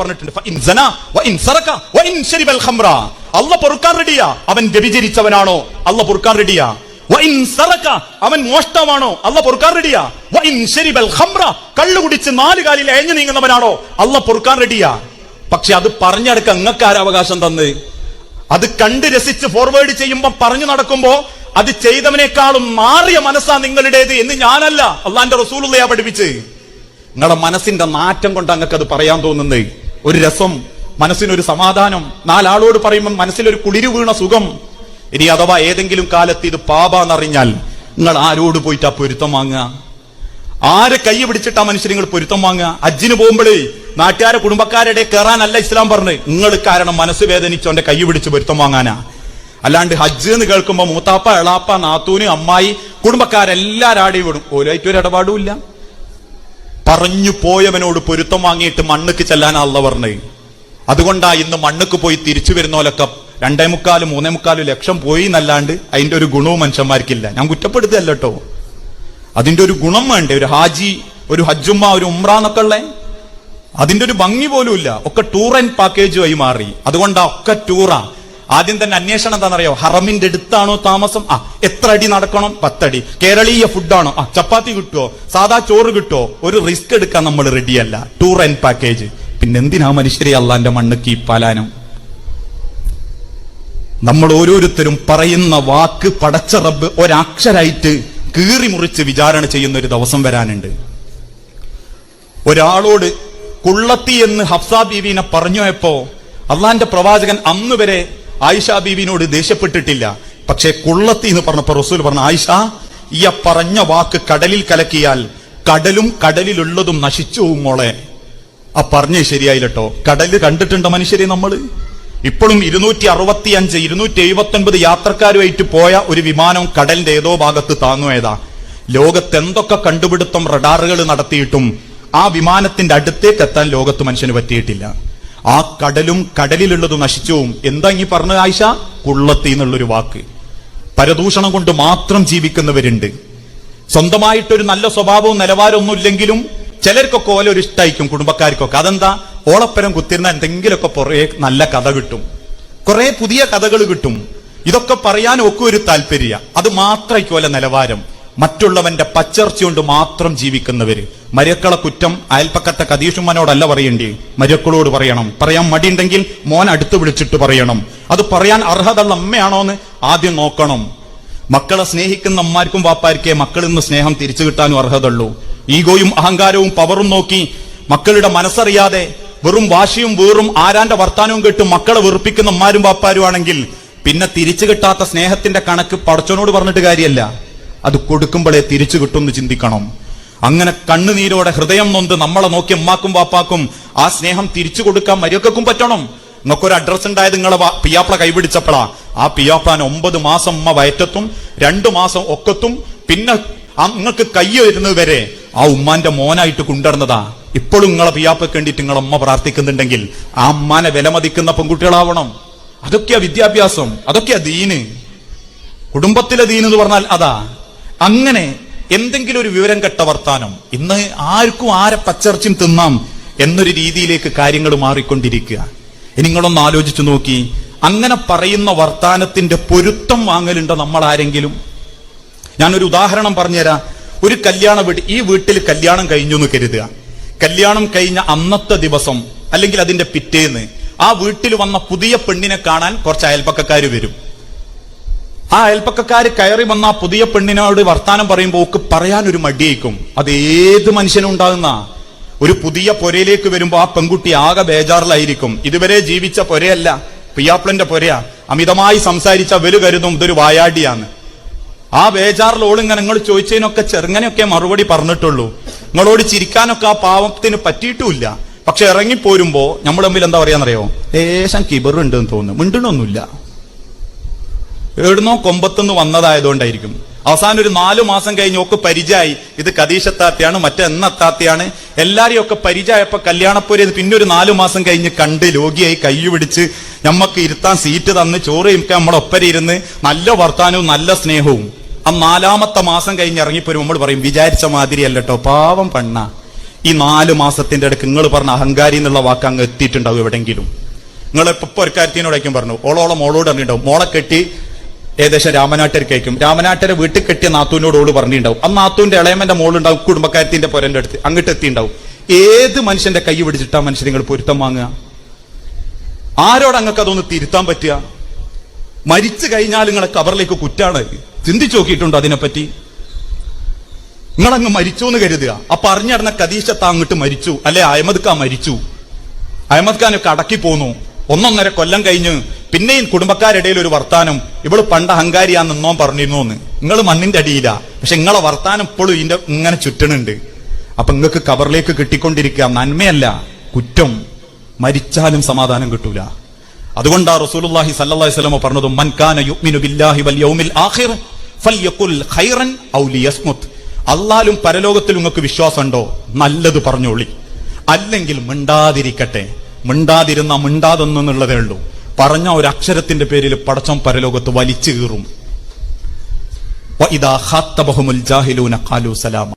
പറഞ്ഞിട്ടുണ്ട്. പൊറുക്കാൻ റെഡിയാ. അവൻ വ്യഭിചരിച്ചവനാണോ? അല്ല പൊറുക്കാൻ റെഡിയാ. അവൻ മോഷ്ടമാണോ അല്ല പൊറുക്കാൻ റെഡിയാ. കള്ളു കുടിച്ച് നാല് കാലിൽ എഴഞ്ഞു നീങ്ങുന്നവനാണോ? അല്ല പൊറുക്കാൻ റെഡിയാ. പക്ഷെ അത് പറഞ്ഞെടുക്ക നിങ്ങൾക്ക് ആരവകാശം തന്ന്? അത് കണ്ട് രസിച്ച് ഫോർവേഡ് ചെയ്യുമ്പോ പറഞ്ഞു നടക്കുമ്പോ അത് ചെയ്തവനേക്കാളും മാറിയ മനസ്സാ നിങ്ങളുടേത് എന്ന് ഞാനല്ല. അള്ളാന്റെ റസൂലുള്ളയാ പഠിപ്പിച്ച്. നിങ്ങളുടെ മനസ്സിന്റെ നാറ്റം കൊണ്ട് അങ്ങക്ക് അത് പറയാൻ തോന്നുന്നേ. ഒരു രസം മനസ്സിനൊരു സമാധാനം. നാലാളോട് പറയുമ്പോൾ മനസ്സിലൊരു കുളിരു വീണ സുഖം. ഇനി അഥവാ ഏതെങ്കിലും കാലത്ത് ഇത് പാപാന്നറിഞ്ഞാൽ നിങ്ങൾ ആരോട് പോയിട്ടാ പൊരുത്തം വാങ്ങുക? ആരെ കൈ പിടിച്ചിട്ടാ മനുഷ്യർ നിങ്ങൾ പൊരുത്തം വാങ്ങുക? അജ്ജിന് പോകുമ്പോഴേ നാട്ടുകാരെ കുടുംബക്കാരുടെ കയറാനല്ല ഇസ്ലാം പറഞ്ഞു നിങ്ങൾ കാരണം മനസ്സ് വേദനിച്ചോന്റെ കൈ പിടിച്ച് പൊരുത്തം വാങ്ങാനാ. അല്ലാണ്ട് ഹജ്ജ് എന്ന് കേൾക്കുമ്പോ മൂത്താപ്പ എളാപ്പ നാത്തൂന് അമ്മായി കുടുംബക്കാരെല്ലാരാടെയും വിടും ഓരോ ഇടപാടും ഇല്ല. പറഞ്ഞു പോയവനോട് പൊരുത്തം വാങ്ങിയിട്ട് മണ്ണുക്ക് ചെല്ലാൻ അല്ല പറഞ്ഞത്. അതുകൊണ്ടാ ഇന്ന് മണ്ണുക്ക് പോയി തിരിച്ചു വരുന്നോലൊക്കെ രണ്ടേ മുക്കാലും മൂന്നേ മുക്കാലും ലക്ഷം പോയി എന്നല്ലാണ്ട് അതിന്റെ ഒരു ഗുണവും മനുഷ്യന്മാർക്കില്ല. ഞാൻ കുറ്റപ്പെടുത്തല്ല കേട്ടോ അതിന്റെ ഒരു ഗുണം വേണ്ടേ? ഒരു ഹാജി ഒരു ഹജ്ജുമ്മ ഒരു ഉമ്ര എന്നൊക്കെ ഉള്ളേ? അതിന്റെ ഒരു ഭംഗി പോലും ഇല്ല ഒക്കെ ടൂർ ആൻഡ് പാക്കേജുമായി മാറി. അതുകൊണ്ടാ ഒക്കെ ടൂറാ ആദ്യം തന്നെ അന്വേഷണം എന്താണെന്നറിയോ? ഹറമിന്റെ അടുത്താണോ താമസം? ആ എത്ര അടി നടക്കണം? പത്തടി. കേരളീയ ഫുഡാണോ? ആ ചപ്പാത്തി കിട്ടുമോ സാധാ ചോറ് കിട്ടുമോ ഒരു റിസ്ക് എടുക്കാൻ നമ്മൾ റെഡിയല്ല. Tour and package. പിന്നെ എന്തിനാ മനുഷ്യരെ അള്ളാന്റെ മണ്ണുക്ക് ഈ നമ്മൾ ഓരോരുത്തരും പറയുന്ന വാക്ക് പടച്ച റബ്ബ് ഒരക്ഷരായിട്ട് കീറി മുറിച്ച് വിചാരണ ചെയ്യുന്ന ഒരു ദിവസം വരാനുണ്ട്. ഒരാളോട് കുള്ളത്തി എന്ന് ഹഫ്സ ബീവിനെ പറഞ്ഞോയപ്പോ അള്ളാന്റെ പ്രവാചകൻ അന്ന് വരെ ആയിഷ ബീവിനോട് ദേഷ്യപ്പെട്ടിട്ടില്ല. പക്ഷെ കുള്ളത്തി എന്ന് പറഞ്ഞപ്പോ റസൂൽ പറഞ്ഞു ആയിഷ ഈ പറഞ്ഞ വാക്ക് കടലിൽ കലക്കിയാൽ കടലും കടലിലുള്ളതും നശിച്ചു മോളെ. ആ പറഞ്ഞേ ശരിയായില്ലട്ടോ. കടൽ കണ്ടിട്ടുണ്ട് മനുഷ്യരെ നമ്മൾ? ഇപ്പോഴും ഇരുന്നൂറ്റി അറുപത്തി അഞ്ച് ഇരുന്നൂറ്റി എഴുപത്തി ഒൻപത് യാത്രക്കാരുമായിട്ട് പോയ ഒരു വിമാനം കടലിന്റെ ഏതോ ഭാഗത്ത് താങ്ങുവേതാ ലോകത്ത് എന്തൊക്കെ കണ്ടുപിടുത്തം റഡാറുകൾ നടത്തിയിട്ടും ആ വിമാനത്തിന്റെ അടുത്തേക്ക് എത്താൻ ലോകത്ത് മനുഷ്യന് പറ്റിയിട്ടില്ല. ആ കടലും കടലിലുള്ളത് നശിച്ചുവും എന്താ ഈ പറഞ്ഞ ആയിഷ? കുള്ളത്തി എന്നുള്ളൊരു വാക്ക്. പരദൂഷണം കൊണ്ട് മാത്രം ജീവിക്കുന്നവരുണ്ട്. സ്വന്തമായിട്ടൊരു നല്ല സ്വഭാവവും നിലവാരമൊന്നും ഇല്ലെങ്കിലും ചിലർക്കൊക്കെ ഓല ഒരു ഇഷ്ടമായിരിക്കും കുടുംബക്കാർക്കൊക്കെ. അതെന്താ? ഓളപ്പരം കുത്തിരുന്ന എന്തെങ്കിലുമൊക്കെ പുറകെ നല്ല കഥ കിട്ടും. കുറെ പുതിയ കഥകൾ കിട്ടും. ഇതൊക്കെ പറയാൻ ഒക്കെ ഒരു താല്പര്യ. അത് മാത്രമായിരിക്കും ഓല നിലവാരം. മറ്റുള്ളവന്റെ പച്ചർച്ച കൊണ്ട് മാത്രം ജീവിക്കുന്നവര്. മരക്കളെ കുറ്റം അയൽപ്പക്കത്തെ കതീഷുമ്മനോടല്ല പറയേണ്ടി. മരക്കളോട് പറയണം. പറയാൻ മടിയുണ്ടെങ്കിൽ മോൻ അടുത്ത് വിളിച്ചിട്ട് പറയണം. അത് പറയാൻ അർഹതയുള്ള അമ്മയാണോ എന്ന് ആദ്യം നോക്കണം. മക്കളെ സ്നേഹിക്കുന്ന അമ്മാർക്കും വാപ്പാർക്കേ മക്കളിൽ നിന്ന് സ്നേഹം തിരിച്ചു കിട്ടാനും അർഹതയുള്ളൂ. ഈഗോയും അഹങ്കാരവും പവറും നോക്കി മക്കളുടെ മനസ്സറിയാതെ വെറും വാശിയും വീറും ആരാന്റെ വർത്താനവും കേട്ട് മക്കളെ വെറുപ്പിക്കുന്ന അമ്മാരും വാപ്പാരും ആണെങ്കിൽ പിന്നെ തിരിച്ചു കിട്ടാത്ത സ്നേഹത്തിന്റെ കണക്ക് പടച്ചോനോട് പറഞ്ഞിട്ട് കാര്യമല്ല അത് കൊടുക്കുമ്പോഴേ തിരിച്ചു കിട്ടുമെന്ന് ചിന്തിക്കണം. അങ്ങനെ കണ്ണുനീരോടെ ഹൃദയം നൊന്ത് നമ്മളെ നോക്കി അമ്മാക്കും വാപ്പാക്കും ആ സ്നേഹം തിരിച്ചു കൊടുക്കാൻ മര്യാദക്കും പറ്റണം. നിങ്ങൾക്ക് ഒരു അഡ്രസ് ഉണ്ടായത് നിങ്ങളെ പിയാപ്ല കൈപിടിച്ചപ്പോഴാ ആ പിയാപ്ലാൻ ഒമ്പത് മാസം അമ്മ വയറ്റത്തും രണ്ടു മാസം ഒക്കത്തും പിന്നെ നിങ്ങൾക്ക് കൈ വരുന്നത് വരെ ആ ഉമ്മാന്റെ മോനായിട്ട് കൊണ്ടുവരുന്നതാ. ഇപ്പോഴും നിങ്ങളെ പിയാപ്പയ്ക്ക് വേണ്ടിയിട്ട് നിങ്ങളെ അമ്മ പ്രാർത്ഥിക്കുന്നുണ്ടെങ്കിൽ ആ അമ്മാനെ വിലമതിക്കുന്ന പെൺകുട്ടികളാവണം. അതൊക്കെയാ വിദ്യാഭ്യാസം അതൊക്കെയാ ദീന്. കുടുംബത്തിലെ ദീൻ എന്ന് പറഞ്ഞാൽ അതാ. അങ്ങനെ എന്തെങ്കിലും ഒരു വിവരം കെട്ട വർത്താനം. ഇന്ന് ആർക്കും ആരെ പച്ചർച്ചും തിന്നാം എന്നൊരു രീതിയിലേക്ക് കാര്യങ്ങൾ മാറിക്കൊണ്ടിരിക്കുക. നിങ്ങളൊന്ന് ആലോചിച്ചു നോക്കി. അങ്ങനെ പറയുന്ന വർത്താനത്തിന്റെ പൊരുത്തം വാങ്ങലുണ്ടോ നമ്മൾ ആരെങ്കിലും ഞാനൊരു ഉദാഹരണം പറഞ്ഞുതരാം. ഒരു കല്യാണ വീട് ഈ വീട്ടിൽ കല്യാണം കഴിഞ്ഞു എന്ന് കരുതുക. കല്യാണം കഴിഞ്ഞ അന്നത്തെ ദിവസം അല്ലെങ്കിൽ അതിന്റെ പിറ്റേന്ന് ആ വീട്ടിൽ വന്ന പുതിയ പെണ്ണിനെ കാണാൻ കുറച്ച് അയൽപ്പക്കക്കാർ വരും. ആ അയൽപ്പക്കാർ കയറി വന്ന ആ പുതിയ പെണ്ണിനോട് വർത്താനം പറയുമ്പോൾ ഒക്കെ പറയാൻ ഒരു മടിയേക്കും. അത് ഏത് മനുഷ്യനും ഉണ്ടാകുന്ന ഒരു പുതിയ പൊരയിലേക്ക് വരുമ്പോ ആ പെൺകുട്ടി ആകെ ബേജാറിലായിരിക്കും. ഇതുവരെ ജീവിച്ച പൊരയല്ല പിയാപ്പിളന്റെ പൊരയാ. അമിതമായി സംസാരിച്ച വലു കരുതും ഇതൊരു വായാടിയാണ്. ആ ബേജാറിൽ ഓളിങ്ങനെ നിങ്ങൾ ചോദിച്ചതിനൊക്കെ ചെറുങ്ങനെയൊക്കെ മറുപടി പറഞ്ഞിട്ടുള്ളൂ. നിങ്ങളോട് ചിരിക്കാനൊക്കെ ആ പാവത്തിന് പറ്റിയിട്ടുമില്ല. പക്ഷെ ഇറങ്ങിപ്പോരുമ്പോ നമ്മൾ തമ്മിൽ എന്താ പറയാന്നറിയോ? ലേശം കിബറുണ്ട് എന്ന് തോന്നുന്നു. മിണ്ടണമൊന്നുമില്ല എവിടുന്നോ കൊമ്പത്തുനിന്ന് വന്നതായതുകൊണ്ടായിരിക്കും. അവസാനം ഒരു നാലു മാസം കഴിഞ്ഞ് ഒക്കെ പരിചയമായി. ഇത് കതീശത്താത്തയാണ് മറ്റെന്നത്താത്തയാണ് എല്ലാരെയും ഒക്കെ പരിചയമായപ്പോ കല്യാണപ്പൊരി പിന്നെ ഒരു നാലു മാസം കഴിഞ്ഞ് കണ്ട് രോഗിയായി കൈ പിടിച്ച് നമ്മക്ക് ഇരുത്താൻ സീറ്റ് തന്ന് ചോറ് ഇരിക്കാൻ നമ്മളെ ഒപ്പര ഇരുന്ന് നല്ല വർത്താനവും നല്ല സ്നേഹവും. ആ നാലാമത്തെ മാസം കഴിഞ്ഞ് ഇറങ്ങിപ്പോരും നമ്മൾ പറയും വിചാരിച്ച മാതിരി അല്ലട്ടോ പാവം പെണ്ണ. ഈ നാല് മാസത്തിന്റെ അടുക്ക് നിങ്ങൾ പറഞ്ഞ അഹങ്കാരി എന്നുള്ള വാക്ക് അങ്ങ് എത്തിയിട്ടുണ്ടാവും എവിടെങ്കിലും. നിങ്ങൾ ഇപ്പൊ ഒരു കാര്യത്തിനോടൊക്കെ പറഞ്ഞു ഓളോളം മോളോട് ഇറങ്ങിയിട്ടുണ്ടാവും മോളെ കെട്ടി ഏകദേശം രാമനാട്ടരിക്കും രാമനാട്ടരെ വീട്ടിൽ കെട്ടിയ നാത്തൂനോട് ഓൾ പറഞ്ഞിട്ടുണ്ടാവും ആ നാത്തൂന്റെ ഇളയമന്റെ മോളുണ്ടാവും കുടുംബക്കാരത്തിന്റെ പൊരന്റെ അടുത്ത് അങ്ങോട്ട് എത്തിണ്ടാവും. ഏത് മനുഷ്യന്റെ കൈ പിടിച്ചിട്ടാ മനുഷ്യൻ നിങ്ങൾ പൊരുത്തം വാങ്ങുക? ആരോട് അങ്ങക്ക് അതൊന്ന് തിരുത്താൻ പറ്റുക? മരിച്ചു കഴിഞ്ഞാൽ നിങ്ങളെ കബറിലേക്ക് കുറ്റാണ്. ചിന്തിച്ചു നോക്കിയിട്ടുണ്ടോ അതിനെപ്പറ്റി? നിങ്ങളങ്ങ് മരിച്ചു എന്ന് കരുതുക. ആ പറഞ്ഞിടന്ന കദീശത്ത അങ്ങോട്ട് മരിച്ചു. അല്ലെ അഹമ്മദ് ഖാൻ മരിച്ചു. അഹമ്മദ് ഖാനൊക്കെ അടക്കി പോന്നു. ഒന്നൊന്നര കൊല്ലം കഴിഞ്ഞ് പിന്നെയും കുടുംബക്കാരിടയിൽ ഒരു വർത്താനം ഇവൾ പണ്ട് അഹങ്കാരിയാന്ന് പറഞ്ഞിരുന്നു എന്ന് നിങ്ങൾ മണ്ണിന്റെ അടിയില. പക്ഷെ നിങ്ങളെ വർത്താനം ഇപ്പോഴും ഇതിന്റെ ഇങ്ങനെ ചുറ്റണുണ്ട്. അപ്പൊ നിങ്ങൾക്ക് കബറിലേക്ക് കിട്ടിക്കൊണ്ടിരിക്കുക നന്മയല്ല കുറ്റം. മരിച്ചാലും സമാധാനം കിട്ടൂല. അതുകൊണ്ടാ റസൂലുള്ളാഹി സല്ലല്ലാഹി പറഞ്ഞത് മൻകാന ബില്ലാഹി വൽ യൗമിൽ ആഖിർ ഔ ലിയസ്മുത് പരലോകത്തിൽ നിങ്ങൾക്ക് വിശ്വാസമുണ്ടോ? നല്ലത് പറഞ്ഞോളി. അല്ലെങ്കിൽ മിണ്ടാതിരിക്കട്ടെ. മിണ്ടാതിരുന്ന മിണ്ടാതെന്നുള്ളതേ ഉള്ളൂ. പറഞ്ഞ ഒരു അക്ഷരത്തിന്റെ പേരിൽ പടച്ചം പരലോകത്ത് വലിച്ചു കീറും. സലാമ.